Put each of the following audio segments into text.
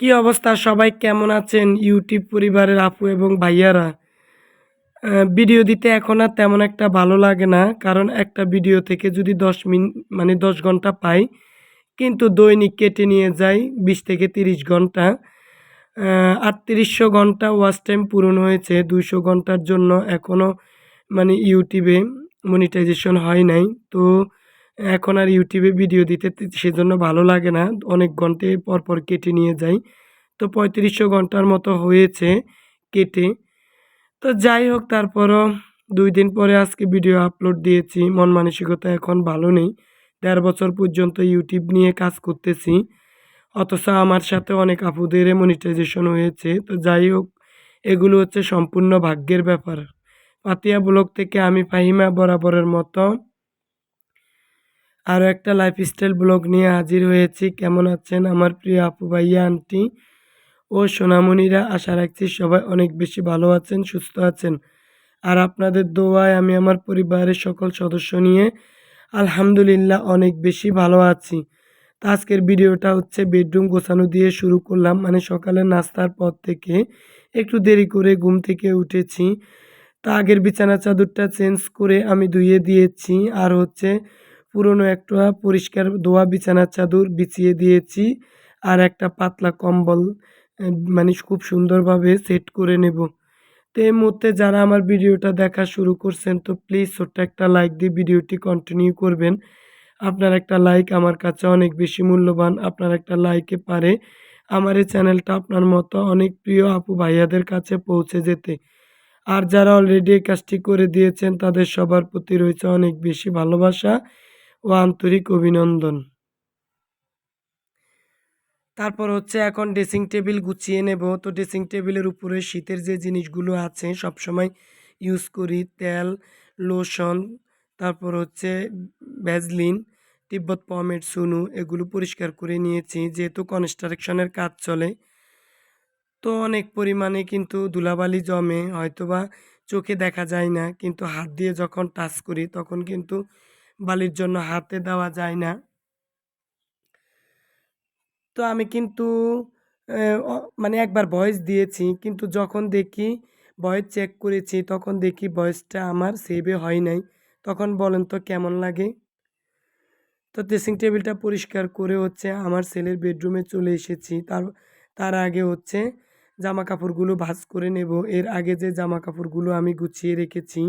কি অবস্থা? সবাই কেমন আছেন? ইউটিউব পরিবারের আপু এবং ভাইয়ারা। ভিডিও দিতে এখন আর তেমন একটা ভালো লাগে না, কারণ একটা ভিডিও থেকে যদি দশ মিনিট মানে দশ ঘণ্টা পাই, কিন্তু দৈনিক কেটে নিয়ে যাই বিশ থেকে তিরিশ ঘণ্টা। আটত্রিশশো ঘণ্টা ওয়াচ টাইম পূরণ হয়েছে, দুইশো ঘণ্টার জন্য এখনও মানে ইউটিউবে মনিটাইজেশন হয় নাই। তো এখন আর ইউটিউবে ভিডিও দিতে সেজন্য ভালো লাগে না। অনেক ঘন্টে পর পর কেটে নিয়ে যাই। তো পঁয়ত্রিশশো ঘণ্টার মতো হয়েছে কেটে। তো যাই হোক, তারপরও দুই দিন পরে আজকে ভিডিও আপলোড দিয়েছি। মন মানসিকতা এখন ভালো নেই। দেড় বছর পর্যন্ত ইউটিউব নিয়ে কাজ করতেছি। অথচ আমার সাথে অনেক আপুদের মনিটাইজেশন হয়েছে। তো যাই হোক, এগুলো হচ্ছে সম্পূর্ণ ভাগ্যের ব্যাপার। পাতিয়া ব্লগ থেকে আমি ফাহিমা বরাবরের মতো আরও একটা লাইফস্টাইল ব্লগ নিয়ে হাজির হয়েছি। কেমন আছেন আমার প্রিয় আপু ভাইয়া, আন্টি ও সোনামণিরা? আশা রাখছি সবাই অনেক বেশি ভালো আছেন, সুস্থ আছেন। আর আপনাদের দোয়ায় আমি আমার পরিবারের সকল সদস্য নিয়ে আলহামদুলিল্লাহ অনেক বেশি ভালো আছি। তো আজকের ভিডিওটা হচ্ছে বেডরুম গোছানো দিয়ে শুরু করলাম। মানে সকালে নাস্তার পর থেকে একটু দেরি করে ঘুম থেকে উঠেছি। তা আগের বিছানা চাদরটা চেঞ্জ করে আমি ধুয়ে দিয়েছি। আর হচ্ছে পুরনো একটা পরিষ্কার ধোয়া বিছানার চাদর বিছিয়ে দিয়েছি আর একটা পাতলা কম্বল মানে খুব সুন্দরভাবে সেট করে নেব। তো এই মুহূর্তে যারা আমার ভিডিওটা দেখা শুরু করছেন, তো প্লিজ ছোট্ট একটা লাইক দিয়ে ভিডিওটি কন্টিনিউ করবেন। আপনার একটা লাইক আমার কাছে অনেক বেশি মূল্যবান, আপনার একটা লাইকে পারে আমার এই চ্যানেলটা আপনার মতো অনেক প্রিয় আপু ভাইয়াদের কাছে পৌঁছে যেতে। আর যারা অলরেডি এই কাজটি করে দিয়েছেন, তাদের সবার প্রতি রয়েছে অনেক বেশি ভালোবাসা। ও আন্তরিক অভিনন্দন। তারপর হচ্ছে এখন ড্রেসিং টেবিল গুছিয়ে নেব। তো ড্রেসিং টেবিলের উপরে শীতের যে জিনিসগুলো আছে সব সময় ইউজ করি তেল, লোশন, তারপর হচ্ছে ভ্যাজলিন, তিব্বত পমেট সুনু এগুলো পরিষ্কার করে নিয়েছি। যেহেতু কনস্ট্রাকশনের কাজ চলে, তো অনেক পরিমাণে কিন্তু ধুলাবালি জমে, হয়তোবা চোখে দেখা যায় না, কিন্তু হাত দিয়ে যখন টাচ করি, তখন কিন্তু বালির জন্য হাতে দেওয়া যায় না। তো আমি কিন্তু মানে একবার ভয়েস দিয়েছি, কিন্তু যখন দেখি ভয়েস চেক করেছি, তখন দেখি ভয়েসটা আমার সেভে হয় নাই। তখন বলেন তো কেমন লাগে? তো ড্রেসিং টেবিলটা পরিষ্কার করে হচ্ছে আমার ছেলের বেডরুমে চলে এসেছি। তার তার আগে হচ্ছে জামা কাপড়গুলো ভাঁজ করে নেব। এর আগে যে জামা কাপড়গুলো আমি গুছিয়ে রেখেছি।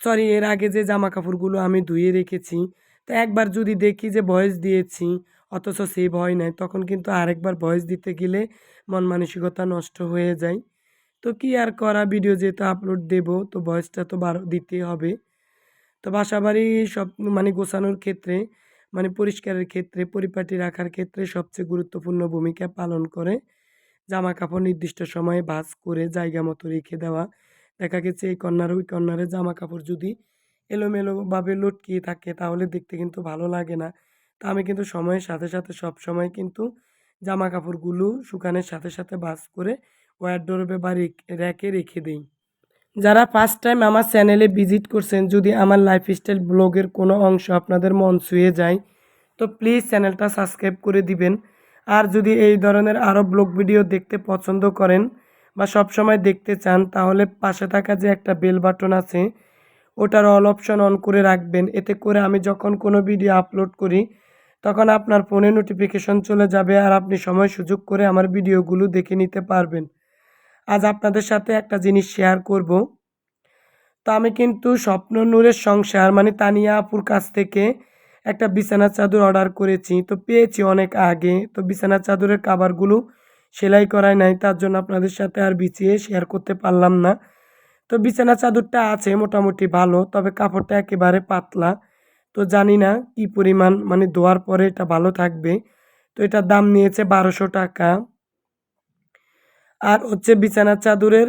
সরি এর আগে যে জামা কাপড়গুলো আমি ধুয়ে রেখেছি, তো একবার যদি দেখি যে ভয়েস দিয়েছি, অথচ সেভ হয় নাই, তখন কিন্তু আরেকবার ভয়েস দিতে গেলে মন মানসিকতা নষ্ট হয়ে যায়। তো কি আর করা ভিডিও যেহেতু আপলোড দেব, তো ভয়েসটা তো বারো, দিতেই হবে। তো বাসা বাড়ি সব মানে গোছানোর ক্ষেত্রে মানে পরিষ্কারের ক্ষেত্রে, পরিপাটি রাখার ক্ষেত্রে সবচেয়ে গুরুত্বপূর্ণ ভূমিকা পালন করে। জামা কাপড় নির্দিষ্ট সময়ে ভাঁজ করে জায়গা মতো রেখে দেওয়া দেখা গেছে এই কর্নার ওই কর্নারে জামা কাপড় যদি এলোমেলোভাবে লটকিয়ে থাকে, তাহলে দেখতে কিন্তু ভালো লাগে না। তা আমি কিন্তু সময়ের সাথে সাথে, সব সময় কিন্তু জামা কাপড়গুলো শুকানোর সাথে সাথে ভাঁজ করে ওয়ারডোরবে বা র্যাকে রেখে দিই। যারা ফার্স্ট টাইম আমার চ্যানেলে ভিজিট করছেন, যদি আমার লাইফস্টাইল ব্লগের কোনো অংশ আপনাদের মন ছুঁয়ে যায়, তো প্লিজ চ্যানেলটা সাবস্ক্রাইব করে দিবেন। আর যদি এই ধরনের আরও ব্লগ ভিডিও দেখতে পছন্দ করেন বা সব সময় দেখতে চান, তাহলে পাশে থাকা যে একটা বেল বাটন আছে, ওটার অল অপশন অন করে রাখবেন। এতে করে আমি যখন কোনো ভিডিও আপলোড করি, তখন আপনার ফোনে নোটিফিকেশন চলে যাবে আর আপনি সময় সুযোগ করে আমার ভিডিওগুলো দেখে নিতে পারবেন। আজ আপনাদের সাথে একটা জিনিস শেয়ার করব। তো আমি কিন্তু স্বপ্ন নূরের সংসার মানে তানিয়া আপুর কাছ থেকে একটা বিছানার চাদর অর্ডার করেছি। তো পেয়েছি অনেক আগে। তো বিছানার চাদরের কাভারগুলো সেলাই করায় নাই, তার জন্য আপনাদের সাথে আর বিছিয়ে শেয়ার করতে পারলাম না। তো বিছানা চাদরটা আছে, মোটামুটি ভালো, তবে কাপড়টা একেবারে পাতলা। তো জানি না কি পরিমাণ মানে ধোয়ার পরে এটা ভালো থাকবে। তো এটার দাম নিয়েছে বারোশো টাকা। আর হচ্ছে বিছানার চাদরের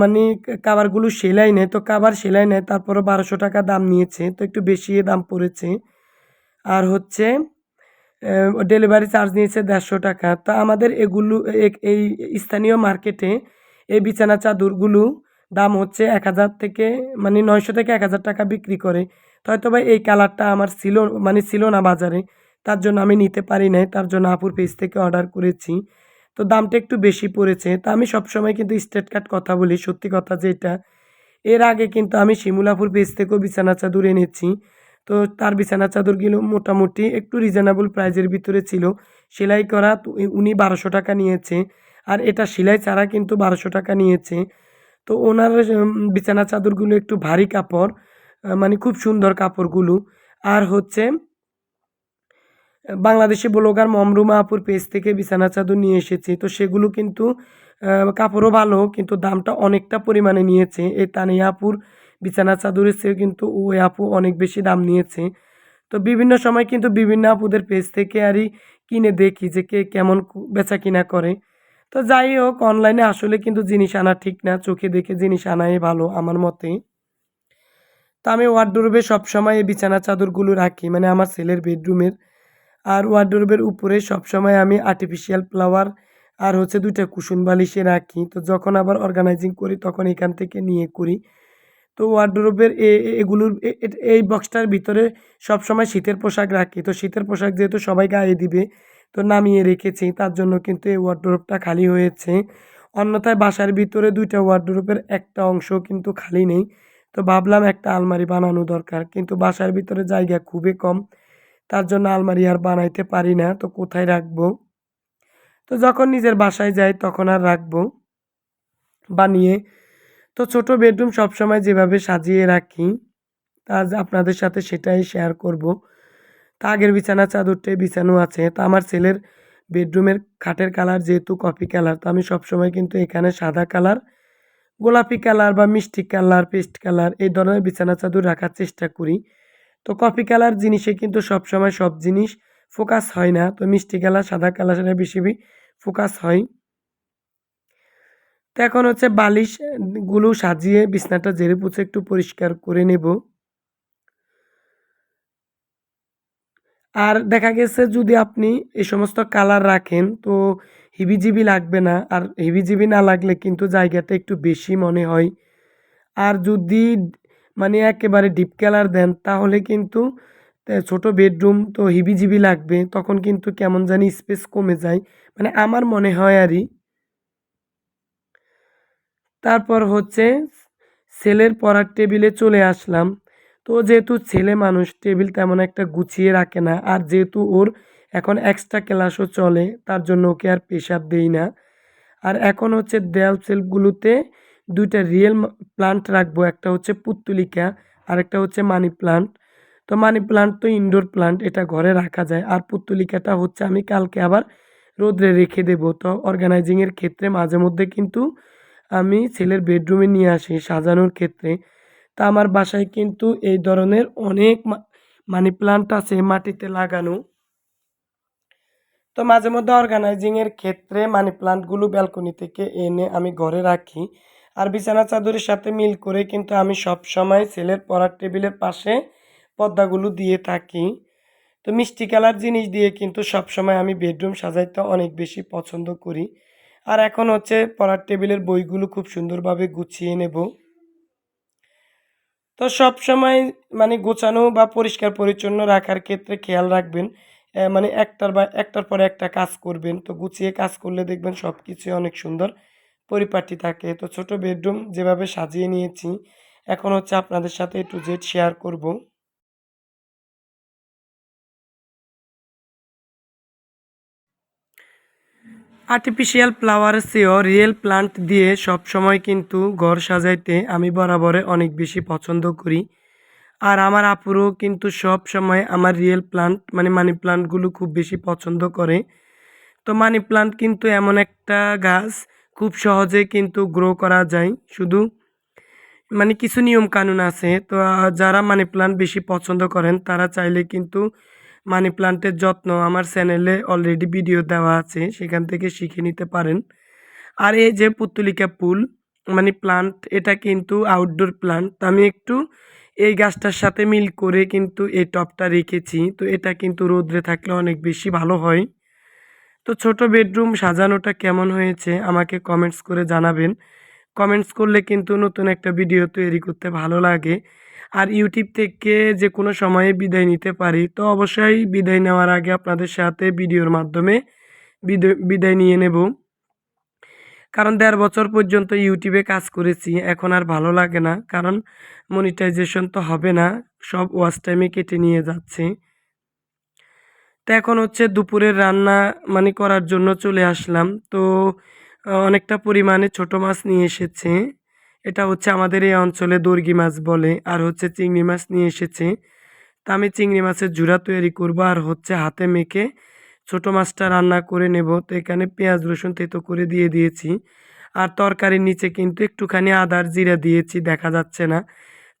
মানে কাবারগুলো সেলাই নেয়, তো কাবার সেলাই নেয় তারপরে বারোশো টাকা দাম নিয়েছে, তো একটু বেশি দাম পড়েছে। আর হচ্ছে ডেলিভারি চার্জ নিয়েছে দেড়শো টাকা। তা আমাদের এগুলো এই স্থানীয় মার্কেটে এই বিছানা চাদরগুলো দাম হচ্ছে এক হাজার থেকে মানে নয়শো থেকে এক হাজার টাকা বিক্রি করে। হয়তো বা এই কালারটা আমার ছিল মানে ছিল না বাজারে, তার জন্য আমি নিতে পারি নাই, তার জন্য আপুর পেজ থেকে অর্ডার করেছি। তো দামটা একটু বেশি পড়েছে। তা আমি সবসময় কিন্তু স্ট্রেট কাট কথা বলি, সত্যি কথা যেটা। এর আগে কিন্তু আমি শিমুলাপুর পেজ থেকেও বিছানা চাদর এনেছি। তো তার বিছানা চাদরগুলো মোটামুটি একটু রিজনেবল প্রাইজের ভিতরে ছিল। সেলাই করা উনি বারোশো টাকা নিয়েছে। আর এটা সেলাই ছাড়া কিন্তু বারোশো টাকা নিয়েছে। তো ওনার বিছানা চাদরগুলো একটু ভারী কাপড় মানে খুব সুন্দর কাপড়গুলো। আর হচ্ছে, বাংলাদেশি ব্লগার মমরুমা আপুর পেজ থেকে বিছানা চাদর নিয়ে এসেছি। তো সেগুলো কিন্তু কাপড়ও ভালো, কিন্তু দামটা অনেকটা পরিমাণে নিয়েছে। এই তানিয়া আপুর বিছানা চাদরের চেয়ে কিন্তু ওই আপু অনেক বেশি দাম নিয়েছে। তো বিভিন্ন সময় কিন্তু বিভিন্ন আপুদের পেজ থেকে আরই কিনে দেখি যে কে কেমন বেচা কিনা করে। তো যাই হোক অনলাইনে আসলে কিন্তু জিনিস আনা ঠিক না, চোখে দেখে জিনিস আনাই ভালো আমার মতে। তো আমি ওয়ার্ডরোবে সবসময় এই বিছানা চাদরগুলো রাখি মানে আমার ছেলের বেডরুমের আর ওয়ার্ডরোবের উপরে সবসময় আমি আর্টিফিশিয়াল ফ্লাওয়ার আর হচ্ছে দুইটা কুশন বালিশে রাখি। তো যখন আবার অর্গানাইজিং করি, তখন এখান থেকে নিয়ে করি। তো ওয়ার্ডরোবের এগুলোর এই বক্সটার ভিতরে সবসময় শীতের পোশাক রাখি। তো শীতের পোশাক যেহেতু সবাই গায়ে দিবে, তো নামিয়ে রেখেছি, তার জন্য কিন্তু এই ওয়ার্ডরোবটা খালি হয়েছে। অন্যথায় বাসার ভিতরে দুইটা ওয়ার্ডরোবের একটা অংশ কিন্তু খালি নেই। তো ভাবলাম একটা আলমারি বানানো দরকার, কিন্তু বাসার ভিতরে জায়গা খুবই কম, তার জন্য আলমারি আর বানাইতে পারি না। তো কোথায় রাখব? তো যখন নিজের বাসায় যাই, তখন আর রাখব। বানিয়ে তো ছোট বেডরুম সবসময় যেভাবে সাজিয়ে রাখি, তা আপনাদের সাথে সেটাই শেয়ার করব। তা আগের বিছানা চাদরটাই বিছানো আছে। তা আমার ছেলের বেডরুমের খাটের কালার যেহেতু কফি কালার তো আমি সবসময় কিন্তু এখানে সাদা কালার গোলাপি কালার বা মিষ্টি কালার পেস্ট কালার এই ধরনের বিছানা চাদর রাখার চেষ্টা করি। তো কফি কালার জিনিসে কিন্তু সবসময় সব জিনিস ফোকাস হয় না। তো মিষ্টি কালার সাদা কালারে বেশি ফোকাস হয়। তো এখন হচ্ছে বালিশগুলো সাজিয়ে বিছনাটা ঝেড়ে পুছে একটু পরিষ্কার করে নেব। আর দেখা গেছে যদি আপনি এই সমস্ত কালার রাখেন তো হিবিজিবি লাগবে না। আর হিবিজিবি না লাগলে কিন্তু জায়গাটা একটু বেশি মনে হয়। আর যদি মানে একেবারে ডিপ কালার দেন তাহলে কিন্তু ছোট বেডরুম তো হিবিজিবি লাগবে, তখন কিন্তু কেমন জানি স্পেস কমে যায়। মানে আমার মনে হয় আরই তারপর হচ্ছে ছেলের পড়ার টেবিলে চলে আসলাম। তো যেহেতু ছেলে মানুষ, টেবিল তেমন একটা গুছিয়ে রাখে না আর যেহেতু ওর এখন এক্সট্রা ক্লাসও চলে, তার জন্য ওকে আর পেশাব দেই না। আর এখন হচ্ছে দেয়াল সেলফগুলোতে দুইটা রিয়েল প্লান্ট রাখব, একটা হচ্ছে পুত্তুলিকা আর একটা হচ্ছে মানি প্লান্ট তো মানি প্লান্ট তো ইনডোর প্লান্ট এটা ঘরে রাখা যায়। আর পুত্তুলিকাটা হচ্ছে আমি কালকে আবার রোদ্রে রেখে দেবো। তো অর্গানাইজিংয়ের ক্ষেত্রে মাঝে মধ্যে কিন্তু আমি ছেলের বেডরুমে নিয়ে আসি সাজানোর ক্ষেত্রে। তা আমার বাসায় কিন্তু এই ধরনের অনেক মানি প্লান্ট আছে মাটিতে লাগানো। তো মাঝে মধ্যে অর্গানাইজিংয়ের ক্ষেত্রে মানি প্লান্টগুলো ব্যালকনি থেকে এনে আমি ঘরে রাখি। আর বিছানা চাদরের সাথে মিল করে কিন্তু আমি সব সময় ছেলের পড়ার টেবিলের পাশে পর্দাগুলো দিয়ে থাকি। তো মিষ্টি কালার জিনিস দিয়ে কিন্তু সব সময় আমি বেডরুম সাজাইতে অনেক বেশি পছন্দ করি। আর এখন হচ্ছে পড়ার টেবিলের বইগুলো খুব সুন্দরভাবে গুছিয়ে নেব। তো সব সময় মানে গোছানো বা পরিষ্কার পরিচ্ছন্ন রাখার ক্ষেত্রে খেয়াল রাখবেন মানে একটার বা একটার পরে একটা কাজ করবেন। তো গুছিয়ে কাজ করলে দেখবেন সব কিছুই অনেক সুন্দর পরিপাটি থাকে। তো ছোট বেডরুম যেভাবে সাজিয়ে নিয়েছি, এখন হচ্ছে আপনাদের সাথে একটু জেড শেয়ার করব। আর্টিফিশিয়াল ফ্লাওয়ারের চেয়েও রিয়েল প্লান্ট দিয়ে সব সময় কিন্তু ঘর সাজাইতে আমি বরাবরে অনেক বেশি পছন্দ করি। আর আমার আপুরও কিন্তু সব সময় আমার রিয়েল প্লান্ট মানে মানি প্লান্টগুলো খুব বেশি পছন্দ করে। তো মানি প্লান্ট কিন্তু এমন একটা গাছ, খুব সহজে কিন্তু গ্রো করা যায়। শুধু মানে কিছু নিয়ম কানুন আছে। তো যারা মানি প্লান্ট বেশি পছন্দ করেন, তারা চাইলে কিন্তু মানি প্লান্টের যত্ন আমার চ্যানেলে অলরেডি ভিডিও দেওয়া আছে, সেখান থেকে শিখে নিতে পারেন। আর এই যে পুত্তলিকা ফুল মানে প্লান্ট, এটা কিন্তু আউটডোর প্লান্ট আমি একটু এই গাছটার সাথে মিল করে কিন্তু এই টবটা রেখেছি। তো এটা কিন্তু রোদ্রে থাকলে অনেক বেশি ভালো হয়। তো ছোট বেডরুম সাজানোটা কেমন হয়েছে, আমাকে কমেন্টস করে জানাবেন। কমেন্টস করলে কিন্তু নতুন একটা ভিডিও তৈরি করতে ভালো লাগে। আর ইউটিউব থেকে যে কোনো সময়ে বিদায় নিতে পারি। তো অবশ্যই বিদায় নেওয়ার আগে আপনাদের সাথে ভিডিওর মাধ্যমে বিদায় নিয়ে নেব। কারণ দেড় বছর পর্যন্ত ইউটিউবে কাজ করেছি, এখন আর ভালো লাগে না। কারণ মনিটাইজেশন তো হবে না, সব ওয়াচ টাইমে কেটে নিয়ে যাচ্ছে। তো এখন হচ্ছে দুপুরের রান্না মানে করার জন্য চলে আসলাম। তো অনেকটা পরিমাণে ছোট মাছ নিয়ে এসেছে। এটা হচ্ছে আমাদের এই অঞ্চলে দর্গি মাছ বলে, আর হচ্ছে চিংড়ি মাছ নিয়ে এসেছে। তা আমি চিংড়ি মাছের জুড়া তৈরি করব আর হচ্ছে হাতে মেখে ছোট মাছটা রান্না করে নেব। তো এখানে পেঁয়াজ, রসুন তেতো করে দিয়ে দিয়েছি। আর তরকারির নিচে কিন্তু একটুখানি আদার জিরা দিয়েছি, দেখা যাচ্ছে না।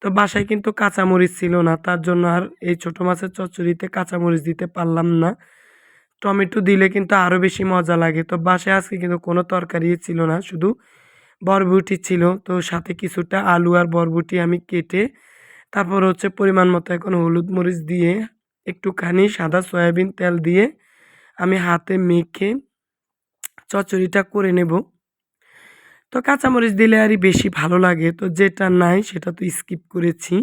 তো বাসায় কিন্তু কাঁচামরিচ ছিল না, তার জন্য আর এই ছোট মাছের চচ্চড়িতে কাঁচামরিচ দিতে পারলাম না। টমেটো দিলে কিন্তু আরও বেশি মজা লাগে। তো বাসায় আজকে কিন্তু কোনো তরকারি ছিল না, শুধু বরবটি ছিল। তো সাথে কিছুটা আলু আর বরবটি আমি কেটে তারপর হচ্ছে পরিমাণ মতো এখন হলুদ মরিচ দিয়ে একটুখানি সাদা সয়াবিন তেল দিয়ে আমি হাতে মেখে চচ্চড়িটা করে নেব। তো কাঁচামরিচ দিলে আরই বেশি ভালো লাগে। তো যেটা নাই সেটা তো স্কিপ করেছি।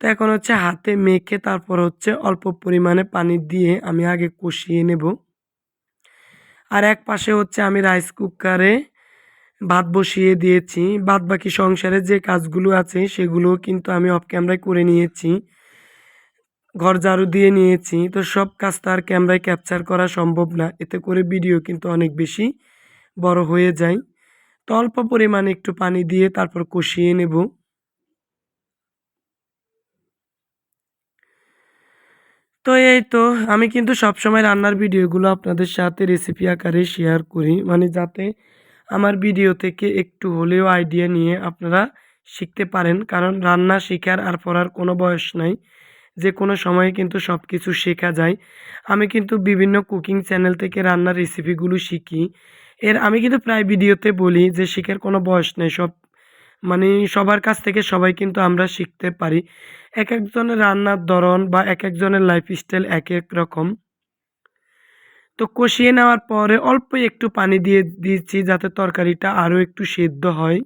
তো এখন হচ্ছে হাতে মেখে তারপর হচ্ছে অল্প পরিমাণে পানি দিয়ে আমি আগে কষিয়ে নেব। আর এক পাশে হচ্ছে আমি রাইস কুকারে ভাত বসিয়ে দিয়েছি। বাদ বাকি সংসারের যে কাজগুলো আছে, সেগুলোও কিন্তু আমি অফ ক্যামেরায় করে নিয়েছি। ঘর ঝাড়ু দিয়ে নিয়েছি। তো সব কাজ তো আর ক্যামেরায় ক্যাপচার করা সম্ভব না। এতে করে ভিডিও কিন্তু অনেক বেশি বড় হয়ে যায়। তো অল্প পরিমাণে একটু পানি দিয়ে তারপর কষিয়ে নেব। তো এই তো, আমি কিন্তু সবসময় রান্নার ভিডিওগুলো আপনাদের সাথে রেসিপি আকারে শেয়ার করি। মানে যাতে আমার ভিডিও থেকে একটু হলেও আইডিয়া নিয়ে আপনারা শিখতে পারেন। কারণ রান্না শেখার আর পড়ার কোনো বয়স নাই। যে কোনো সময়ে কিন্তু সব কিছু শেখা যায়। আমি কিন্তু বিভিন্ন কুকিং চ্যানেল থেকে রান্নার রেসিপিগুলো শিখি। এর আমি কিন্তু প্রায় ভিডিওতে বলি যে, শেখার কোনো বয়স নেই। সব মানে সবার কাছ থেকে সবাই কিন্তু আমরা শিখতে পারি। এক একজনের রান্নার ধরন বা এক একজনের লাইফস্টাইল এক এক রকম। তো কষিয়ে নেওয়ার পরে অল্প একটু পানি দিয়ে দিয়েছি যাতে তরকারিটা আরও একটু সেদ্ধ হয়।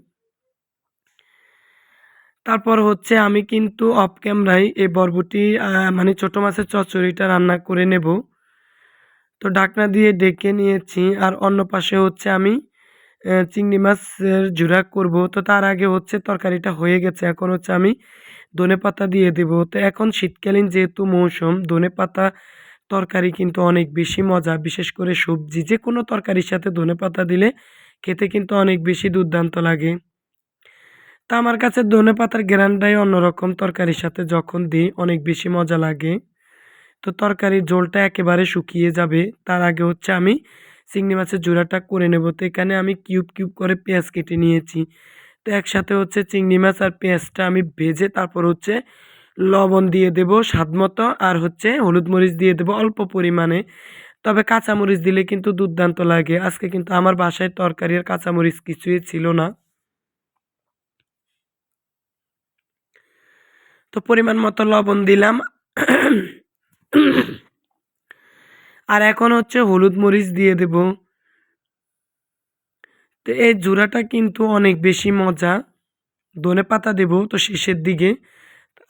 তারপর হচ্ছে আমি কিন্তু অফ ক্যামেরায় এই বরবটি মানে ছোটো মাছের চচ্চড়িটা রান্না করে নেব। তো ঢাকনা দিয়ে ডেকে নিয়েছি আর অন্য পাশে হচ্ছে আমি চিংড়ি মাছের ঝুরা করব। তো তার আগে হচ্ছে তরকারিটা হয়ে গেছে। এখন হচ্ছে আমি ধনে পাতা দিয়ে দেব। তো এখন শীতকালীন যেহেতু মৌসুম ধনে পাতা তরকারি কিন্তু অনেক বেশি মজা, বিশেষ করে সবজি। যে কোনো তরকারির সাথে ধনে পাতা দিলে খেতে কিন্তু অনেক বেশি দুর্দান্ত লাগে। তা আমার কাছে ধনে পাতার গ্রানটাই অন্যরকম তরকারির সাথে যখন দিই, অনেক বেশি মজা লাগে। তো তরকারির ঝোলটা একেবারে শুকিয়ে যাবে। তার আগে হচ্ছে আমি চিংড়ি মাছের জোড়াটা করে নেব। তো এখানে আমি কিউব কিউব করে পেঁয়াজ কেটে নিয়েছি। তো একসাথে হচ্ছে চিংড়ি মাছ আর পেঁয়াজটা আমি ভেজে তারপর হচ্ছে লবণ দিয়ে দেব স্বাদ মতো আর হচ্ছে হলুদ মরিচ দিয়ে দেব অল্প পরিমাণে। তবে কাঁচামরিচ দিলে কিন্তু দুর্দান্ত লাগে। আজকে কিন্তু আমার বাসায় তরকারি আর কাঁচামরিচ কিছুই ছিল না। তো পরিমাণ মতো লবণ দিলাম। আর এখন হচ্ছে হলুদ মরিচ দিয়ে দেব। তো এই জোড়াটা কিন্তু অনেক বেশি মজা। ধনে পাতা দেব তো শেষের দিকে।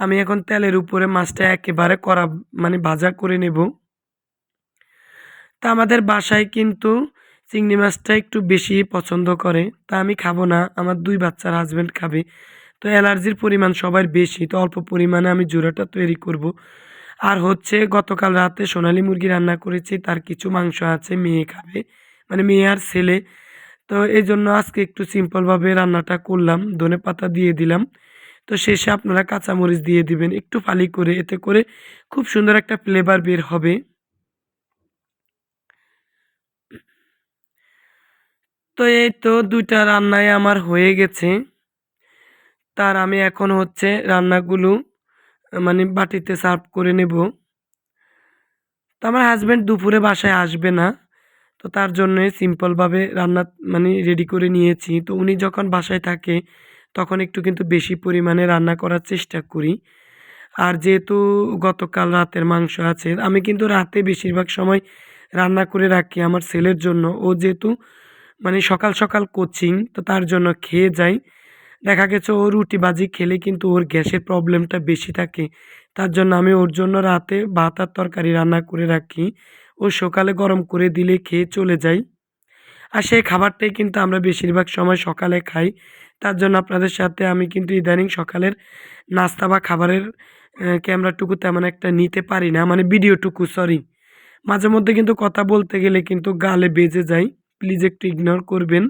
আমি এখন তেলের উপরে মাছটা একেবারে করা মানে ভাজা করে নেব। তা আমাদের বাসায় কিন্তু চিংড়ি মাছটা একটু বেশি পছন্দ করে, তা আমি খাব না, আমার দুই বাচ্চার হাজব্যান্ড খাবে। তো অ্যালার্জির পরিমাণ সবার বেশি, তো অল্প পরিমাণে আমি জোড়াটা তৈরি করব। আর হচ্ছে গতকাল রাতে সোনালি মুরগি রান্না করেছি, তার কিছু মাংস আছে, মেয়ে খাবে মানে মেয়ে আর ছেলে। তো এই জন্য আজকে একটু সিম্পলভাবে রান্নাটা করলাম, ধনে পাতা দিয়ে দিলাম। তো শেষে আপনারা কাঁচামরিচ দিয়ে দিবেন, একটু ফালি করে, এতে করে খুব সুন্দর একটা ফ্লেভার বের হবে। তো এই তো দুইটা রান্নায় আমার হয়ে গেছে। তার আমি এখন হচ্ছে রান্নাগুলো মানে বাটিতে সার্ভ করে নেব। তো আমার হাজব্যান্ড দুপুরে বাসায় আসবে না, তো তার জন্য সিম্পলভাবে রান্না মানে রেডি করে নিয়েছি। তো উনি যখন বাসায় থাকে তখন একটু কিন্তু বেশি পরিমাণে রান্না করার চেষ্টা করি। আর যেহেতু গতকাল রাতের মাংস আছে, আমি কিন্তু রাতে বেশিরভাগ সময় রান্না করে রাখি আমার ছেলের জন্য। ও যেহেতু মানে সকাল সকাল কোচিং, তো তার জন্য খেয়ে যায়। দেখা গেছে ও রুটি বাজি খেলে কিন্তু ওর গ্যাসের প্রবলেমটা বেশি থাকে। তার জন্য আমি ওর জন্য রাতে ভাত আর তরকারি রান্না করে রাখি। ও সকালে গরম করে দিলে খেয়ে চলে যায়। আর সেই খাবারটাই কিন্তু আমরা বেশিরভাগ সময় সকালে খাই। তার জন্য আপনাদের সাথে আমি কিন্তু ইদানিং সকালের নাস্তা বা খাবারের ক্যামেরাটুকু তেমন একটা নিতে পারি না মানে ভিডিওটুকু সরি মাঝে মধ্যে কিন্তু কথা বলতে গেলে কিন্তু গালে বেজে যায় প্লিজ একটু ইগনোর করবেন।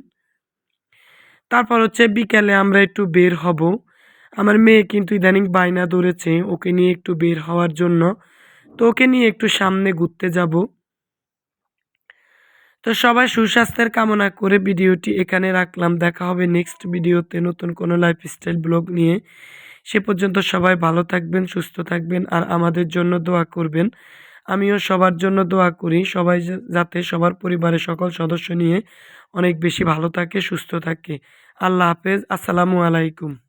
তারপর হচ্ছে বিকেলে আমরা একটু বের হব। আমার মেয়ে কিন্তু ইদানিং বায়না ধরেছে, ওকে নিয়ে একটু বের হওয়ার জন্য। তো ওকে নিয়ে একটু সামনে ঘুরতে যাব। তো সবাই সুস্বাস্থ্যের কামনা করে ভিডিওটি এখানে রাখলাম। দেখা হবে নেক্সট ভিডিওতে নতুন কোনো লাইফস্টাইল ব্লগ নিয়ে। সে পর্যন্ত সবাই ভালো থাকবেন, সুস্থ থাকবেন আর আমাদের জন্য দোয়া করবেন। আমিও সবার জন্য দোয়া করি। সবাই যাতে সবার পরিবারের সকল সদস্য নিয়ে অনেক বেশি ভালো থাকে, সুস্থ থাকে। আল্লাহ হাফেজ। আসসালামু আলাইকুম।